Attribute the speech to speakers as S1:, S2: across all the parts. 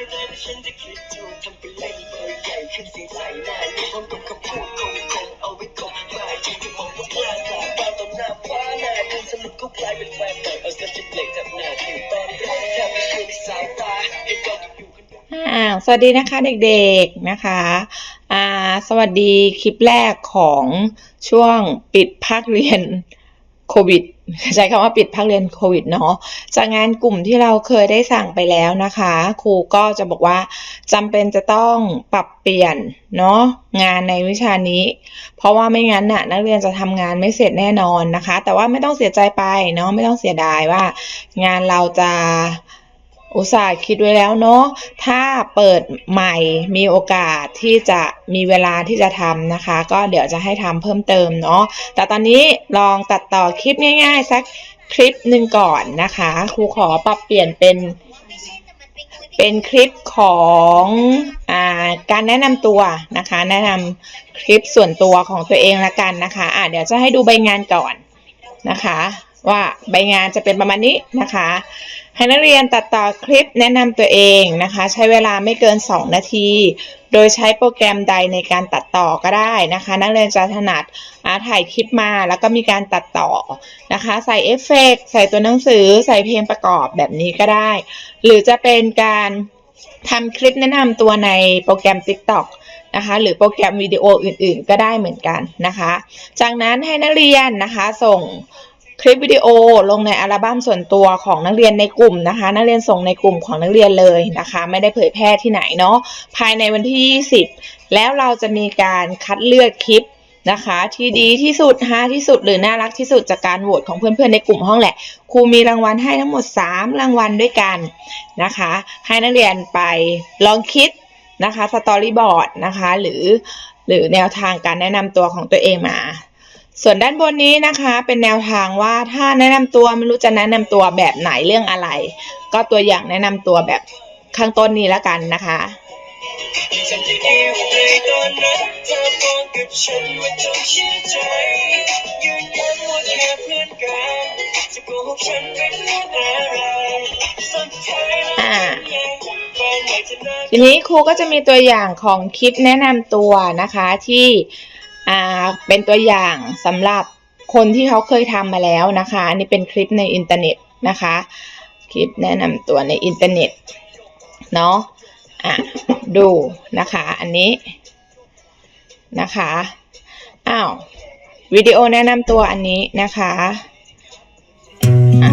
S1: ฉันจะคิดดูทำเป็นเล่นเบอร์ใหญ่ขึ้นเสียงใส่หน้าลูกพร้อมกับคำพูดคงคงเอาไว้กบมาจริงจะมองว่ากล้ากลาบ้านตอนหน้าฟ้าหน้าดินสรุปก็กลายเป็นแฟนใหม่เอาซะจะเปลี่ยนจากหน้าถึงตอนแรกแค่ไม่เชื่อในสายตาให้เราอยู่กัน
S2: อ่าสวัสดีนะคะเด็กๆนะคะอ่าสวัสดีคลิปแรกของช่วงปิดภาคเรียน โควิดใช้คำว่าปิดภาคเรียนโควิดเนาะจากงานกลุ่มที่เราเคยได้สั่งไปแล้วนะคะ ครูก็จะบอกว่าจำเป็นจะต้องปรับเปลี่ยนเนาะงานในวิชานี้ เพราะว่าไม่งั้นน่ะนักเรียนจะทำงานไม่เสร็จแน่นอนนะคะ แต่ว่าไม่ต้องเสียใจไปเนาะไม่ต้องเสียดายว่า งานเราจะ อุตส่าห์คิดไว้แล้วเนาะ ถ้าเปิดใหม่มีโอกาสที่จะมีเวลาที่จะทำนะคะ ก็เดี๋ยวจะให้ทำเพิ่มเติมเนาะ แต่ตอนนี้ลองตัดต่อคลิปง่าย ๆ สักคลิปหนึ่งก่อนนะคะ ครูขอปรับเปลี่ยนเป็น เป็นคลิปของอาการแนะนำตัวนะคะ แนะนำคลิปส่วนตัวของตัวเองละกันนะคะอ่าเดี๋ยวจะให้ดูใบงานก่อนนะคะ ว่าใบงานจะเป็นประมาณนี้นะคะ ให้นักเรียนตัดต่อคลิปแนะนำตัวเองนะคะ ใช้เวลาไม่เกิน 2 นาที โดยใช้โปรแกรมใดในการตัดต่อก็ได้นะคะ นักเรียนจะถนัดอาถ่ายคลิปมาแล้วก็มีการตัดต่อนะคะ ใส่เอฟเฟกต์ใส่ตัวหนังสือใส่เพลงประกอบแบบนี้ก็ได้ หรือจะเป็นการทำคลิปแนะนำตัวในโปรแกรม TikTok นะคะหรือโปรแกรมวิดีโออื่นๆ ก็ได้เหมือนกันนะคะ จากนั้นให้นักเรียนนะคะส่ง คลิปวิดีโอลงในอัลบั้มส่วนตัวของนักเรียนในกลุ่มนะคะ นักเรียนส่งในกลุ่มของนักเรียนเลยนะคะ ไม่ได้เผยแพร่ที่ไหนเนาะภายในวันที่ 20 แล้วเราจะมีการคัดเลือกคลิปนะคะที่ดีที่สุดฮาที่สุดหรือน่ารักที่สุดจากการโหวตของเพื่อนๆในกลุ่มห้องแหละครูมีรางวัลให้ทั้งหมด 3 รางวัลด้วยกันนะคะ ให้นักเรียนไปลองคิดนะคะสตอรี่บอร์ดนะคะหรือหรือแนวทางการแนะนำตัวของตัวเองมา ส่วนด้านบนนี้นะคะเป็นแนวทางว่าถ้าแนะนำตัวไม่รู้จะแนะนำตัวแบบไหนเรื่องอะไร ก็ตัวอย่างแนะนำตัวแบบข้างต้นนี้แล้วกันนะคะ
S1: จะเดียวในตอนนั้นเธอมองกับฉันว่าต้องเชื่อใจยืนยันว่าแค่เพื่อนกันจะโกหกฉันเป็นเรื่องอะไรสุดท้ายแล้ว
S2: อ่า
S1: ฉันยังไปไหนจะน่า
S2: ทีนี้ครูก็จะมีตัวอย่างของคลิปแนะนำตัวนะคะที่ อ่าเป็นตัวอย่างสำหรับคนที่เขาเคยทำมาแล้วนะคะ อันนี้เป็นคลิปในอินเทอร์เน็ตนะคะ คลิปแนะนำตัวในอินเทอร์เน็ตเนาะอะดูนะคะ อันนี้นะคะอ้าววิดีโอแนะนำตัวอันนี้นะคะอะ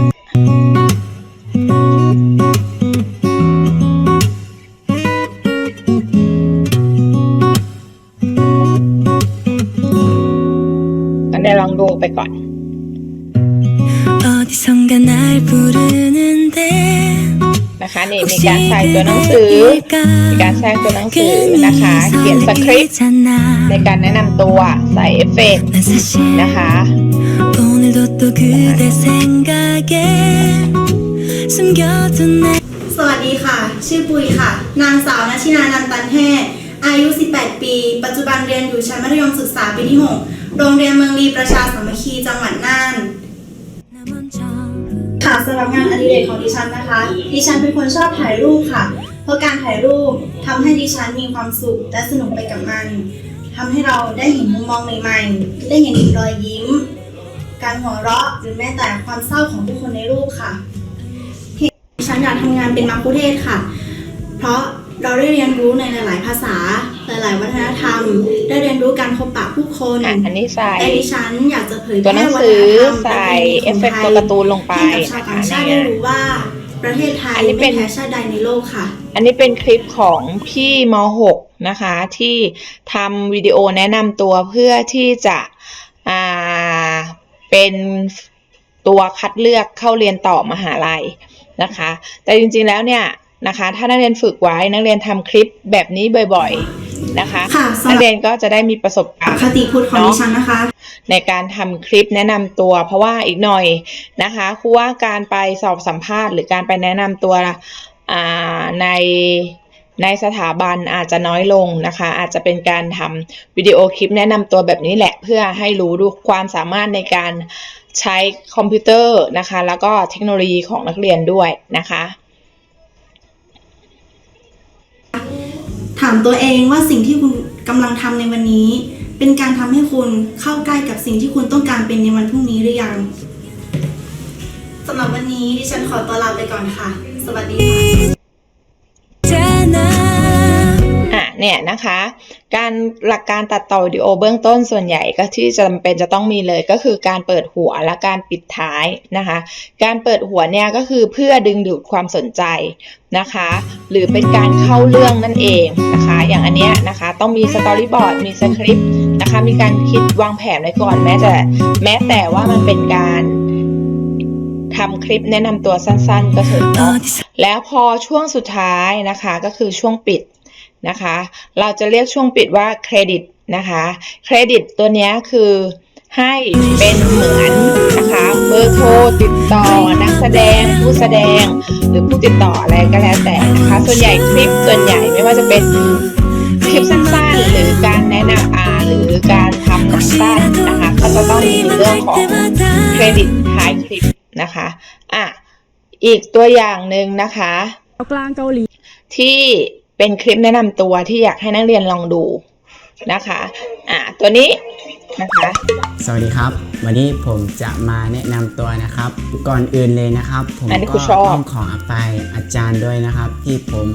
S2: ำวไปก่อน นะคะนี่มีการใส่ตัวหนังสือ มีการแท่งตัวหนังสือนะคะ เขียนสคริปต์ในการแนะนำตัวใส่เอฟเฟกนะคะ
S3: สวัสดีค่ะ ชื่อปุยค่ะ นางสาวนัชินานันตันแห่อายุ 18 ปี ปัจจุบันเรียนอยู่ชั้นมัธยมศึกษาปีที่ 6 โรงเรียนเมืองดีประชาสามัคคีจังหวัดน่านค่ะสำหรับงานอดิเรกของดิฉันนะคะ ดิฉันเป็นคนชอบถ่ายรูปค่ะ เพราะการถ่ายรูปทำให้ดิฉันมีความสุขและสนุกไปกับมัน ทำให้เราได้เห็นมุมมองใหม่ๆ ได้เห็นรอยยิ้ม การหัวเราะหรือแม้แต่ความเศร้าของผู้คนในรูปค่ะดิฉันอยากทำงานเป็นมัคคุเทศค่ะ เพราะเราได้เรียนรู้ในหลาย ๆ ภาษา หลาย ๆ วัฒนธรรม ได้เรียนรู้การพบปะผู้คน
S2: อะอันนี้ใส่
S3: และดิฉันอยากจะเผยแพ
S2: ตัวห
S3: ร่
S2: นัง
S3: วัฒ
S2: สื
S3: น
S2: อ
S3: ธรรม
S2: ใส่
S3: ประพณี
S2: เอฟเฟกต์ตัวการ์ตูนลงไป
S3: ให้กับชาว
S2: นะ
S3: ต่า
S2: คะ
S3: งชาติ
S2: เนี่
S3: ได้
S2: ย
S3: รู้ว่าประเทศไทย
S2: อันนี้เป็
S3: ไม่
S2: น
S3: แพ้ชาติใดในโลกค่ะ
S2: อันนี้เป็นคลิปของพี่ม .6 นะคะ ที่ทำวิดีโอแนะนำตัวเพื่อที่จะอ่าเป็นตัวคัดเลือกเข้าเรียนต่อมหาลัยนะคะ แต่จริงๆแล้วเนี่ยนะคะ ถ้านักเรียนฝึกไว้นักเรียนทำคลิปแบบนี้บ่อยๆ นะคะ
S3: ค่ะสำหรับ
S2: นักเรียนก็จะได้มีประสบการณ์
S3: คติพุทธของดิฉันนะคะ
S2: ในการทำคลิปแนะนำตัว เพราะว่าอีกหน่อยนะคะครูว่าการไปสอบสัมภาษณ์ หรือการไปแนะนำตัวอ่าในในสถาบันอาจจะน้อยลงนะคะ อาจจะเป็นการทำวิดีโอคลิปแนะนำตัวแบบนี้แหละ เพื่อให้รู้ดูความสามารถในการใช้คอมพิวเตอร์นะคะ แล้วก็เทคโนโลยีของนักเรียนด้วยนะคะา
S3: มตัวเองว่าสิ่งที่คุณกำลังทำในวันนี้ เป็นการทำให้คุณเข้าใกล้กับสิ่งที่คุณต้องการเป็นในวันพรุ่งนี้หรือยังสำหรับวันนี้ดิฉันขอตัวลาไปก่อนค่ะ สวัสดีค่ะ
S2: เนี่ยนะคะ การหลักการตัดต่อวิดีโอเบื้องต้นส่วนใหญ่ก็ที่จำเป็นจะต้องมีเลยก็คือการเปิดหัวและการปิดท้ายนะคะ การเปิดหัวเนี่ยก็คือเพื่อดึงดูดความสนใจนะคะ หรือเป็นการเข้าเรื่องนั่นเองนะคะ อย่างอันเนี้ยนะคะต้องมีสตอรี่บอร์ดมีสคริปต์นะคะมีการคิดวางแผนไว้ก่อนแม้แต่แม้แต่ว่ามันเป็นการทำคลิปแนะนำตัวสั้นๆ ก็เถอะเนาะแล้วพอช่วงสุดท้ายนะคะ ก็คือช่วงปิด นะคะ เราจะเรียกช่วงปิดว่าเครดิตนะคะ เครดิตตัวเนี้ยคือให้เป็นเหมือนนะคะเบอร์โทรติดต่อนักแสดง ผู้แสดง หรือผู้ติดต่ออะไรก็แล้วแต่นะคะ ส่วนใหญ่คลิปส่วนใหญ่ไม่ว่าจะเป็นคลิปสั้นๆ หรือการแนะนำอาหรือการทำหนังสั้นนะคะก็จะต้องมีเรื่องของเครดิตท้ายคลิปนะคะอะอีกตัวอย่างหนึ่งนะคะ
S4: กลางเกาหลี
S2: ที่ เป็นคลิปแนะนำตัวที่อยากให้นักเรียนลองดูนะคะ อะตัวนี้นะคะ
S5: สวัสดีครับ วันนี้ผมจะมาแนะนำตัวนะครับ ก่อนอื่นเลยนะครับ ผม
S2: อันนี้ครู
S5: ก็
S2: ชอบ
S5: ต้องขออภัยอาจารย์ด้วยนะครับ ที่ผม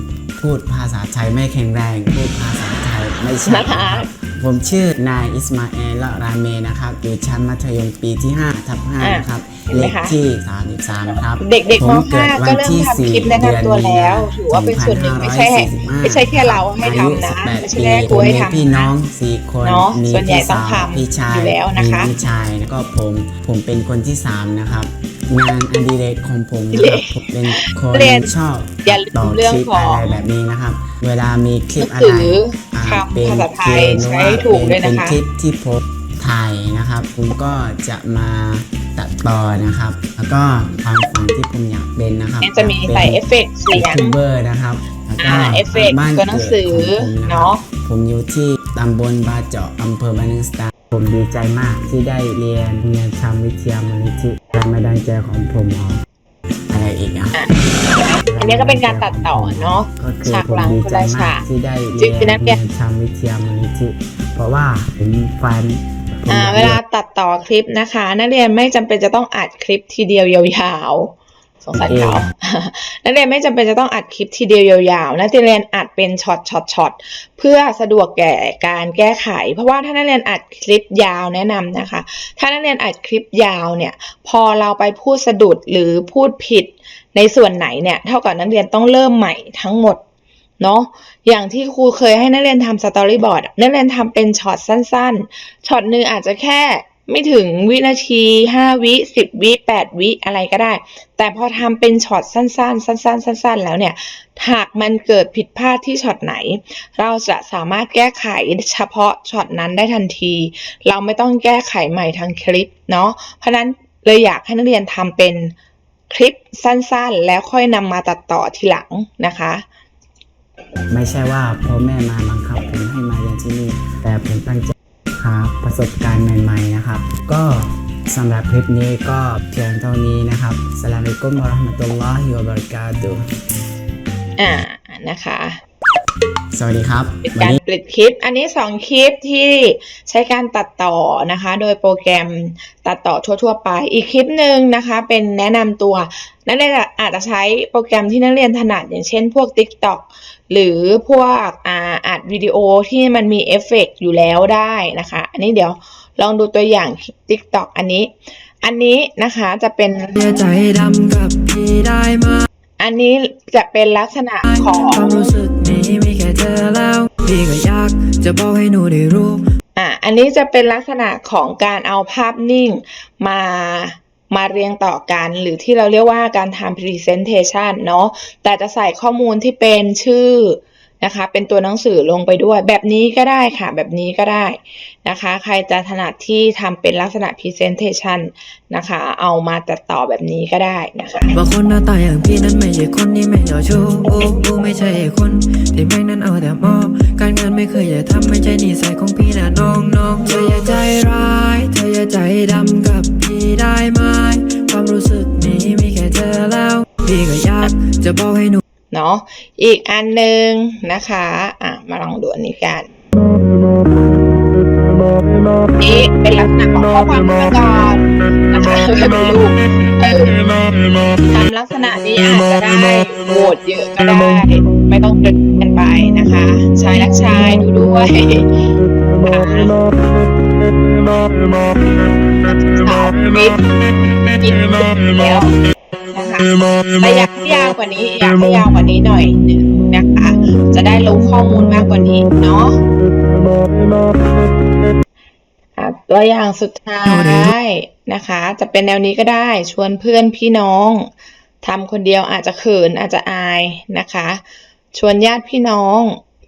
S5: พูดภาษาไทยไม่แข็งแรง พูดภาษาไทยไม่ชัด
S2: นะ
S5: นะคะครับ ผมชื่อนายอิสมาเอลราเมนะครับ อยู่ชั้นมัธยมปีที่5ทับ5นะครับ
S2: เห็นไห
S5: เล
S2: ม
S5: ข
S2: คะ
S5: ที่ 33 ครับ
S2: เด็กๆ
S5: ผม
S2: ม
S5: เกิด
S2: 5
S5: วั
S2: ก็
S5: น
S2: เริ่ม
S5: ที่
S2: ทำคลิป
S5: 4
S2: แนะ
S5: เดือน
S2: นำตัว
S5: มี
S2: แล้ว
S5: นา
S2: ถือว่าเป็นส่วนหนึ่งไม่ใช่ให้
S5: 2545
S2: ไม่ใช่แค่เราให้ทำนะ
S5: อายุ
S2: ไม่ใช่
S5: 18
S2: แค่ครู
S5: ปี
S2: ให้
S5: ผมมี
S2: ทำ
S5: พี่น้
S2: นะ
S5: องสี่คน
S2: เนอะ
S5: มี
S2: ส่วนใหญ่
S5: พี่
S2: ต้อง
S5: สาว
S2: ทำ
S5: พี่ชาย
S2: อยู่แล้วนะคะ
S5: มีพี่ชายแล้วก็ผมผมเป็นคนที่สามนะครับ งานอดิเรกของผม
S2: อดิ
S5: นะ
S2: เร
S5: ครับ
S2: ก
S5: ผมเป็นคน
S2: เรียน
S5: ชอบ
S2: อย่าลืม
S5: ต่อ
S2: เรื่อง
S5: คลิป
S2: ของ
S5: อะไรแบบนี้นะครับ เวลามีคลิป
S2: หนั
S5: อะ
S2: งสื
S5: ไร
S2: อ
S5: อ่า
S2: คำ
S5: เป็น
S2: ภาษาไท
S5: เก
S2: ย
S5: มหรือ
S2: ใช้
S5: ว่า
S2: ถูกด้วย
S5: เป็น
S2: นะคะ
S5: คลิปที่ผมถ่ายนะครับ ผมก็จะมาตัดต่อนะครับ แล้วก็ความฝันที่ผมอยากเป็นนะครับ
S2: เนี่ยจะมีใส่เอฟเฟกต์เสียง
S5: ยูทูบเบอร์นะครับแล้วก็
S2: อ่าเอฟเฟกต์
S5: บ้าน
S2: ตัวหนังสือ
S5: กิดของผมนะครับ
S2: เนาะ
S5: ผมอยู่ที่ตำบลบาเจาะอำเภอบานึงสตาร์ ผมดีใจมากที่ได้เรียนเรียนทำวิทยามูลนิธิแรงบันดาลใจของผมอ๋ออะไรอีกอะ
S2: อันนี้ก็เป็นการตัดต่อเนาะ
S5: ก็คือ
S2: ฉาก
S5: ผม
S2: หลัง
S5: ดี
S2: คน
S5: ใจ
S2: ละ
S5: มา
S2: ฉาก
S5: กที่ได้
S2: จริ
S5: เรี
S2: งๆนั
S5: ย
S2: ก
S5: น
S2: เรี
S5: เรี
S2: ย
S5: ย
S2: น
S5: นทำวิทยามูลนิธิเพราะว่าผมฟันผม
S2: อ่า
S5: อยก
S2: เวลาตัดต่อคลิปนะคะ นักเรียนไม่จำเป็นจะต้องอัดคลิปทีเดียวยาวๆ สงสารเขานักเรียนไม่จำเป็นจะต้องอัดคลิปทีเดียวยาวๆ นักเรียนอัดเป็นช็อตช็อตช็อตเพื่อสะดวกแก่การแก้ไข เพราะว่าถ้านักเรียนอัดคลิปยาวแนะนำนะคะ ถ้านักเรียนอัดคลิปยาวเนี่ย พอเราไปพูดสะดุดหรือพูดผิดในส่วนไหนเนี่ย เท่ากับนักเรียนต้องเริ่มใหม่ทั้งหมดเนาะอย่างที่ครูเคยให้นักเรียนทำสตอรี่บอร์ดนักเรียนทำเป็นช็อตสั้นๆช็อตหนึ่งอาจจะแค่ ไม่ถึงวินาทีห้าวิสิบวิแปดวิอะไรก็ได้ แต่พอทำเป็นช็อตสั้น ๆ สั้น ๆ สั้น ๆ แล้วเนี่ย หากมันเกิดผิดพลาดที่ช็อตไหน เราจะสามารถแก้ไขเฉพาะช็อตนั้นได้ทันที เราไม่ต้องแก้ไขใหม่ทางคลิปเนาะ เพราะนั้นเลยอยากให้นักเรียนทำเป็นคลิปสั้นๆ แล้วค่อยนำมาตัดต่อทีหลังนะคะ
S5: ไม่ใช่ว่าพ่อแม่มาบังคับผมให้มาเรียนที่นี่ แต่ผมตั้งใจ หาประสบการณ์ใหม่ ๆนะครับ ก็สำหรับคลิปนี้ก็เพียงเท่านี้นะครับสลามอะลัยกุมวะราะห์มะตุลลอฮิวะบะเราะกาตุ
S2: อ่านะคะ
S5: สวัสดีครับ
S2: เป็น
S5: วัน
S2: การ
S5: นี้
S2: ปลิดคลิป อันนี้สองคลิปที่ใช้การตัดต่อนะคะ โดยโปรแกรมตัดต่อทั่ว ๆ ไป อีกคลิปหนึ่งนะคะ เป็นแนะนำตัว นักเรียนอาจจะใช้โปรแกรมที่นักเรียนถนัดอย่างเช่นพวก TikTok หรือพวกอ่าอัดวิดีโอที่มันมีเอฟเฟกต์อยู่แล้วได้นะคะ อันนี้เดี๋ยวลองดูตัวอย่าง TikTok อันนี้ อันนี้นะคะจะเป็นอันนี้จะเป็นลักษณะของ
S6: แค่เธอแล้ว พี่ก็อยากจะบอกให้หนูได้รู้
S2: อะอันนี้จะเป็นลักษณะของการเอาภาพนิ่งมามาเรียงต่อกัน หรือที่เราเรียกว่าการทำ presentation เนาะแต่จะใส่ข้อมูลที่เป็นชื่อ นะคะ เป็นตัวหนังสือลงไปด้วย แบบนี้ก็ได้ค่ะ แบบนี้ก็ได้นะคะ ใครจะถนัดที่ทำเป็นลักษณะ presentation นะคะ เอามาตัดต่อแบบนี้ก็ได้นะคะ
S6: ว่าคนหน้าตาอย่างพี่นั้นไม่ใช่คนที่ไม่เจ้าชู้โอ้โอ้ไม่ใช่คนที่แม่งนั้นเอาแต่มองการเงินไม่เคยจะทำไม่ใช่นิสัยของพี่นะน้องน้องเธออย่าใจร้าย เธออย่าใจดำกับพี่ได้ไหมความรู้สึกนี้มีแค่เธอแล้ว พี่ก็อยากจะบอกให้หนู
S2: เนาะอีกอันหนึ่งนะคะอะมาลองดูอันนี้กันนี่เป็นลักษณะของข้อความประกอบนะคะไม่เป็นรูปเออทำลักษณะนี้อาจจะได้โหวตเยอะก็ได้ ไม่ต้องตรึกกันไปนะคะ ชายรักชายดูด้วยอ่าสาวมิตรกินแล้วนะคะ แต่อยากให้ยาวกว่านี้อยากให้ยาวกว่านี้หน่อยหนึ่งนะคะ จะได้รู้ข้อมูลมากกว่านี้เนาะอะตัวอย่างสุดท้ายนะคะ จะเป็นแนวนี้ก็ได้ชวนเพื่อนพี่น้องทำคนเดียวอาจจะเขินอาจจะอายนะคะ ชวนญาติพี่น้อง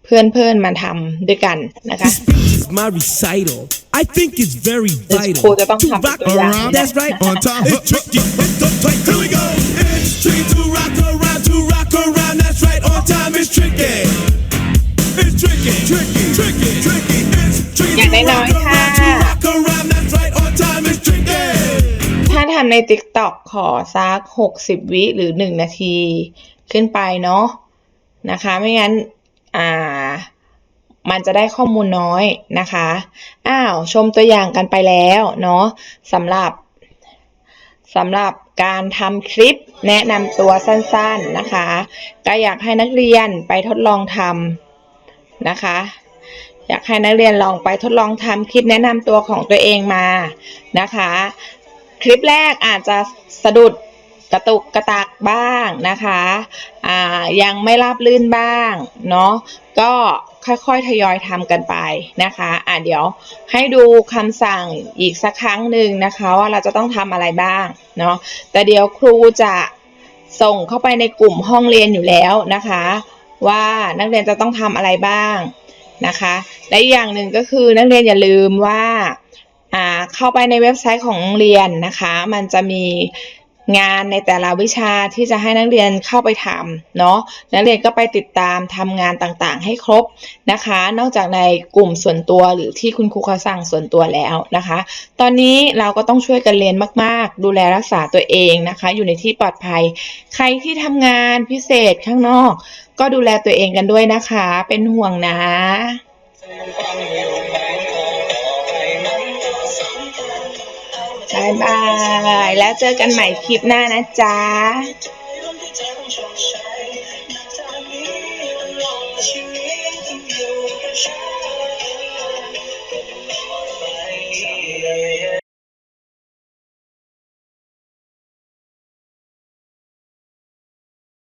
S2: เพื่อนเพื่อนๆมาทำด้วยกันนะคะ
S4: This speech is my recital. I think it's very vital.
S2: ครูจะต้อง
S4: to
S2: ทำ
S4: rock
S2: ตัวอย่าง
S4: around. That's right. On time. It's tricky. It's the tight. Here we go. It's tricky to rock around. To rock around. That's right. On time. It's tricky. It's tricky. Tricky. Tricky. Tricky. It's tricky
S2: อย่าง
S4: to
S2: น้อย
S4: rock
S2: ๆค่ะ
S4: around. To rock around. That's right. On time. It's tricky.
S2: ถ้าทำใน TikTok ขอสัก 60 วิหรือ 1 นาที ขึ้นไปเนาะนะคะ ไม่งั้น อ่า มันจะได้ข้อมูลน้อยนะคะ อ้าวชมตัวอย่างกันไปแล้วเนาะสำหรับสำหรับการทำคลิปแนะนำตัวสั้นๆนะคะ ก็อยากให้นักเรียนไปทดลองทำนะคะ อยากให้นักเรียนลองไปทดลองทำคลิปแนะนำตัวของตัวเองมานะคะ คลิปแรกอาจจะสะดุด กระตุกกระตักบ้างนะคะอ่ายังไม่ราบลื่นบ้างเนาะก็ค่อยๆทยอยทำกันไปนะคะอะเดี๋ยวให้ดูคำสั่งอีกสักครั้งหนึ่งนะคะว่าเราจะต้องทำอะไรบ้างเนาะแต่เดี๋ยวครูจะส่งเข้าไปในกลุ่มห้องเรียนอยู่แล้วนะคะ ว่านักเรียนจะต้องทำอะไรบ้างนะคะ และอย่างหนึ่งก็คือนักเรียนอย่าลืมว่าอ่าเข้าไปในเว็บไซต์ของโรงเรียนนะคะ มันจะมี งานในแต่ละวิชาที่จะให้นักเรียนเข้าไปทำเนาะนักเรียนก็ไปติดตามทำงานต่างๆ ให้ครบนะคะ นอกจากในกลุ่มส่วนตัวหรือที่คุณครูเขาสั่งส่วนตัวแล้วนะคะ ตอนนี้เราก็ต้องช่วยกันเรียนมาก ๆ ดูแลรักษาตัวเองนะคะ อยู่ในที่ปลอดภัย ใครที่ทำงานพิเศษข้างนอก ก็ดูแลตัวเองกันด้วยนะคะ เป็นห่วงนะายบาย แล้วเจอกันใหม่คลิปหน้านะจ๊ะ